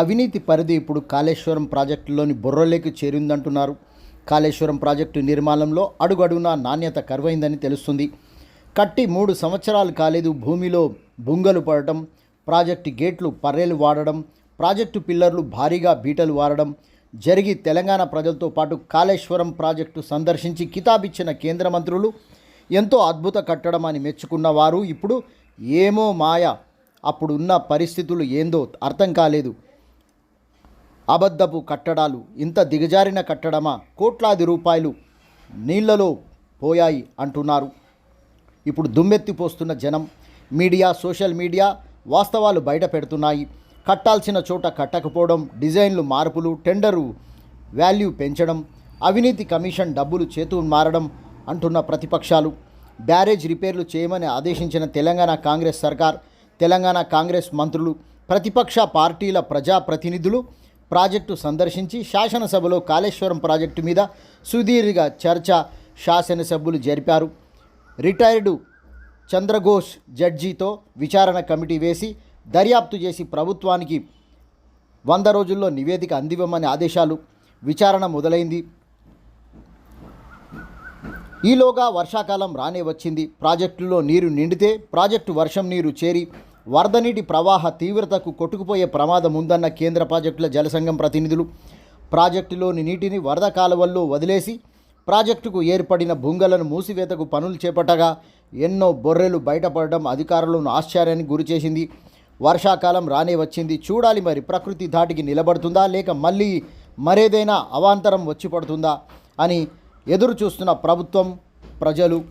అవినీతి పరిధి ఇప్పుడు కాళేశ్వరం ప్రాజెక్టులోని బొర్రలేకి చేరిందంటున్నారు. కాళేశ్వరం ప్రాజెక్టు నిర్మాణంలో అడుగడుగునా నాణ్యత కరువైందని తెలుస్తుంది. కట్టి మూడు సంవత్సరాలు కాలేదు భూమిలో బుంగలు పడటం ప్రాజెక్టు గేట్లు పర్రెలు వాడడం ప్రాజెక్టు పిల్లర్లు భారీగా బీటలు వారడం జరిగి తెలంగాణ ప్రజలతో పాటు కాళేశ్వరం ప్రాజెక్టు సందర్శించి కితాబిచ్చిన కేంద్ర మంత్రులు ఎంతో అద్భుత కట్టడం అని మెచ్చుకున్న వారు ఇప్పుడు ఏమో మాయ. అప్పుడున్న పరిస్థితులు ఏందో అర్థం కాలేదు. అబద్ధపు కట్టడాలు ఇంత దిగజారిన కట్టడమా? కోట్లాది రూపాయలు నీళ్ళలో పోయాయి అంటున్నారు. ఇప్పుడు దుమ్మెత్తిపోస్తున్న జనం మీడియా సోషల్ మీడియా వాస్తవాలు బయట పెడుతున్నాయి. కట్టాల్సిన చోట కట్టకపోవడం డిజైన్లు మార్పులు టెండరు వాల్యూ పెంచడం అవినీతి కమిషన్ డబ్బులు చేతు మారడం అంటున్న ప్రతిపక్షాలు. బ్యారేజ్ రిపేర్లు చేయమని ఆదేశించిన తెలంగాణ కాంగ్రెస్ సర్కార్ తెలంగాణ కాంగ్రెస్ మంత్రులు ప్రతిపక్ష పార్టీల ప్రజాప్రతినిధులు ప్రాజెక్టు సందర్శించి శాసనసభలో కాళేశ్వరం ప్రాజెక్టు మీద సుదీర్ఘ చర్చ శాసనసభ్యులు జరిపారు. రిటైర్డు చంద్రఘోష్ జడ్జితో విచారణ కమిటీ వేసి దర్యాప్తు చేసి ప్రభుత్వానికి వంద రోజుల్లో నివేదిక అందివ్వమని ఆదేశాలు విచారణ మొదలైంది. ఈలోగా వర్షాకాలం రానే వచ్చింది. ప్రాజెక్టులో నీరు నిండితే ప్రాజెక్టు వర్షం నీరు చేరి వరద నీటి ప్రవాహ తీవ్రతకు కొట్టుకుపోయే ప్రమాదం ఉందన్న కేంద్ర ప్రాజెక్టుల జలసంఘం ప్రతినిధులు. ప్రాజెక్టులోని నీటిని వరద కాలువల్లో వదిలేసి ప్రాజెక్టుకు ఏర్పడిన భూంగలను మూసివేతకు పనులు చేపట్టగా ఎన్నో బొర్రెలు బయటపడడం అధికారులను ఆశ్చర్యానికి గురిచేసింది వర్షాకాలం రానే వచ్చింది. చూడాలి మరి ప్రకృతి ధాటికి నిలబడుతుందా లేక మళ్ళీ మరేదైనా అవాంతరం వచ్చి పడుతుందా అని ఎదురు చూస్తున్న ప్రభుత్వం ప్రజలు